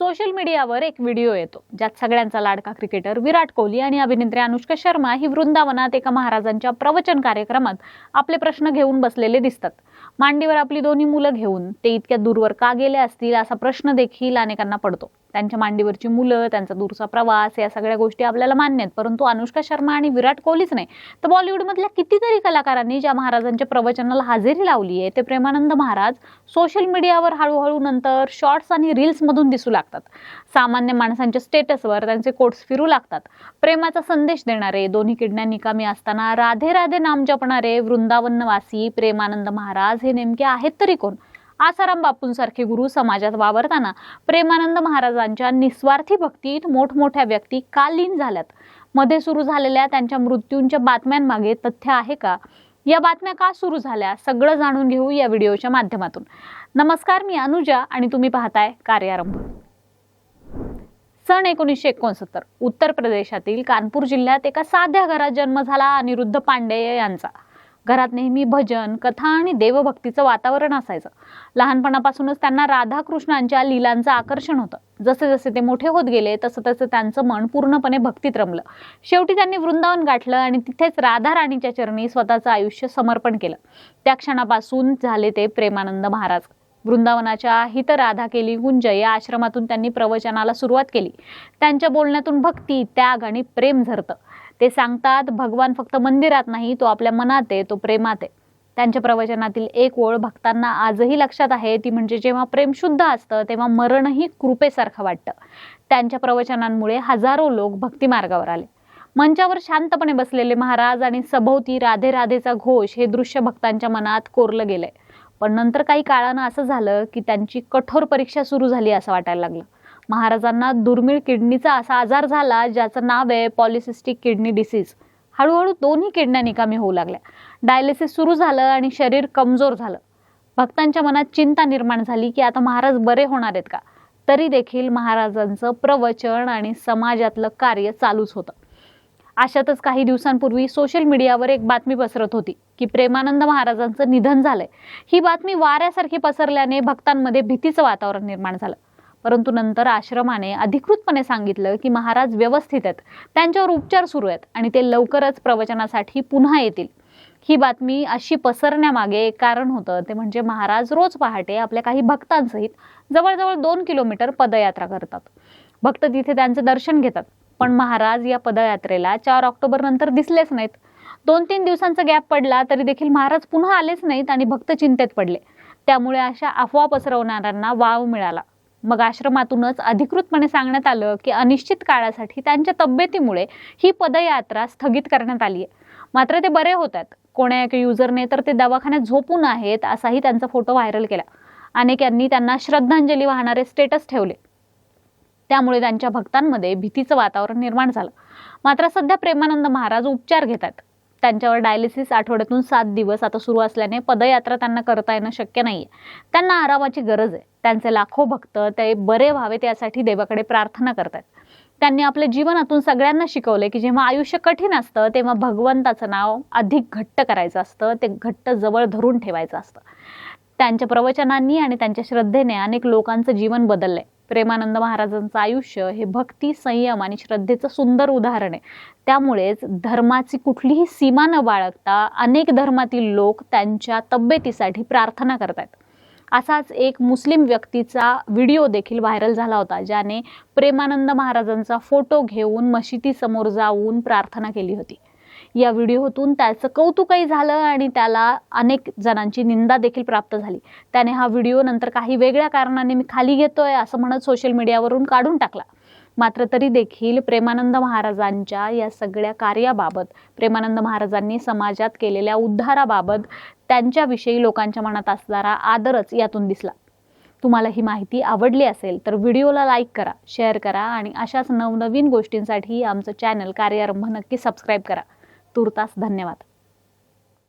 Social मीडियावर एक video येतो ज्यात सगळ्यांचा लाडका क्रिकेटर विराट कोहली आणि अभिनेत्री अनुष्का शर्मा ही वृंदावनात एका महाराजांच्या प्रवचन कार्यक्रमात आपले प्रश्न घेऊन बसलेले दिसतात. मांडीवर आपली दोन्ही मुलं घेऊन ते इतक्या दूरवर का गेले असतील असा प्रश्न देखील अनेकांना पडतो. त्यांच्या मांडीवरची मुलं त्यांचा दूरचा प्रवास या सगळ्या गोष्टी आपल्याला मान्य आहेत. परंतु अनुष्का शर्मा आणि विराट कोहलीच नाही. तर बॉलिवूडमधल्या कितीतरी कलाकारांनी ज्या महाराजांच्या प्रवचनाला हजेरी लावली आहे ते प्रेमानंद महाराज सोशल मीडियावर हळूहळू नंतर शॉर्ट्स आणि रील्समधून दिसू लागतात. सामान्य माणसांच्या स्टेटसवर त्यांचे कोट्स फिरू लागतात. प्रेमाचा संदेश देणारे दोन्ही किडण्या निकामी असताना राधे राधे नाम जपणारे वृंदावनवासी प्रेमानंद महाराज हे नेमके आहेत तरी कोण? आसाराम बापूंसारखे गुरु समाजात वावरताना प्रेमानंद महाराजांच्या निस्वार्थी भक्तीत मोठमोठ्या व्यक्ती का लीन झाल्यात. मध्ये सुरू झालेल्या त्यांच्या मृत्यूंच्या बातम्यांमागे तथ्य आहे का? या बातम्या का सुरू झाल्या? सगळं जाणून घेऊ या व्हिडिओच्या माध्यमातून. नमस्कार मी अनुजा आणि तुम्ही पाहताय कार्यारंभ. सन एकोणीसशे एकोणसत्तर उत्तर प्रदेशातील कानपूर जिल्ह्यात एका साध्या घरात जन्म झाला अनिरुद्ध पांडे यांचा. घरात नेहमी भजन कथा आणि देवभक्तीचं वातावरण असायचं. लहानपणापासूनच त्यांना राधाकृष्णांच्या लीलांचं आकर्षण होतं. जसे जसे ते मोठे होत गेले तसं तसं त्यांचं मन पूर्णपणे भक्तीत रमलं. शेवटी त्यांनी वृंदावन गाठलं आणि तिथेच राधा राणीच्या चरणी स्वतःचं आयुष्य समर्पण केलं. त्या क्षणापासून झाले ते प्रेमानंद महाराज. वृंदावनाच्या हित राधा केली गुंज या आश्रमातून त्यांनी प्रवचनाला सुरुवात केली. त्यांच्या बोलण्यातून भक्ती त्याग आणि प्रेम झरतं. ते सांगतात भगवान फक्त मंदिरात नाही तो आपल्या मनात आहे तो प्रेमात आहे. त्यांच्या प्रवचनातील एक ओळ भक्तांना आजही लक्षात आहे ती म्हणजे जेव्हा प्रेम शुद्ध असतं तेव्हा मरणही कृपेसारखं वाटतं. त्यांच्या प्रवचनांमुळे हजारो लोक भक्तिमार्गावर आले. मंचावर शांतपणे बसलेले महाराज आणि सभोवती राधे राधेचा घोष हे दृश्य भक्तांच्या मनात कोरलं गेलंय. पण नंतर काही काळानं असं झालं की त्यांची कठोर परीक्षा सुरू झाली असं वाटायला लागलं. महाराजांना दुर्मिळ किडनीचा असा आजार झाला ज्याचं नाव आहे पॉलिसिस्टिक किडनी डिसीज हळूहळू दोन्ही किडन्या निकामी होऊ लागल्या. डायलिसिस सुरू झालं आणि शरीर कमजोर झालं. भक्तांच्या मनात चिंता निर्माण झाली की आता महाराज बरे होणार आहेत का? तरी देखील महाराजांचं प्रवचन आणि समाजातलं कार्य चालूच होतं. अशातच काही दिवसांपूर्वी सोशल मीडियावर एक बातमी पसरत होती की प्रेमानंद महाराजांचं निधन झालंय. ही बातमी वाऱ्यासारखी पसरल्याने भक्तांमध्ये भीतीचं वातावरण निर्माण झालं. परंतु नंतर आश्रमाने अधिकृतपणे सांगितलं की महाराज व्यवस्थित आहेत. त्यांच्यावर उपचार सुरू आहेत आणि ते लवकरच प्रवचनासाठी पुन्हा येतील. ही बातमी अशी पसरण्यामागे एक कारण होतं ते म्हणजे महाराज रोज पहाटे आपल्या काही भक्तांसहित जवळजवळ दोन किलोमीटर पदयात्रा करतात. भक्त तिथे त्यांचं दर्शन घेतात पण महाराज या पदयात्रेला चार ऑक्टोबर नंतर दिसलेच नाहीत. दोन तीन दिवसांचा गॅप पडला तरी देखील महाराज पुन्हा आलेच नाहीत आणि भक्त चिंतेत पडले. त्यामुळे अशा अफवा पसरवणाऱ्यांना वाव मिळाला. मग आश्रमातूनच अधिकृतपणे सांगण्यात आलं की अनिश्चित काळासाठी त्यांच्या तब्येतीमुळे ही पदयात्रा स्थगित करण्यात आली आहे मात्र ते बरे होत आहेत. कोण्या एका युजरने तर ते दवाखान्यात झोपून आहेत असाही त्यांचा फोटो व्हायरल केला. अनेकांनी त्यांना श्रद्धांजली वाहणारे स्टेटस ठेवले. त्यामुळे त्यांच्या भक्तांमध्ये भीतीचं वातावरण निर्माण झालं. मात्र सध्या प्रेमानंद महाराज उपचार घेतात त्यांच्यावर डायलिसिस आठवड्यातून सात दिवस आता सुरू असल्याने पदयात्रा त्यांना करता येणं शक्य नाहीये. त्यांना आरामाची गरज आहे. त्यांचे लाखो भक्त ते बरे व्हावे त्यासाठी देवाकडे प्रार्थना करतात त्यांनी आपल्या जीवनातून सगळ्यांना शिकवले की जेव्हा आयुष्य कठीण असतं तेव्हा भगवंताचं नाव अधिक घट्ट करायचं असतं ते घट्ट जवळ धरून ठेवायचं असतं. त्यांच्या प्रवचनांनी आणि त्यांच्या श्रद्धेने अनेक लोकांचं जीवन बदललंय. प्रेमानंद महाराजांचं आयुष्य हे भक्ती संयम आणि श्रद्धेचं सुंदर उदाहरण आहे. त्यामुळेच धर्माची कुठलीही सीमा न बाळगता अनेक धर्मातील लोक त्यांच्या तब्येतीसाठी प्रार्थना करतात असाच एक मुस्लिम व्यक्तीचा व्हिडिओ देखील व्हायरल झाला होता ज्याने प्रेमानंद महाराजांचा फोटो घेऊन मशिदीसमोर जाऊन प्रार्थना केली होती. या व्हिडिओतून त्याचं कौतुकही झालं आणि त्याला अनेक जणांची निंदा देखील प्राप्त झाली. त्याने हा व्हिडिओ नंतर काही वेगळ्या कारणाने मी खाली घेतोय असं म्हणत सोशल मीडियावरून काढून टाकला. मात्र तरी देखील प्रेमानंद महाराजांच्या या सगळ्या कार्याबाबत प्रेमानंद महाराजांनी समाजात केलेल्या उद्धाराबाबत त्यांच्याविषयी लोकांच्या मनात असणारा आदरच यातून दिसला. तुम्हाला ही माहिती आवडली असेल तर व्हिडिओला लाईक करा शेअर करा आणि अशाच नवनवीन गोष्टींसाठी आमचं चॅनल कार्यारंभ नक्की सबस्क्राईब करा. तुर्तास धन्यवाद.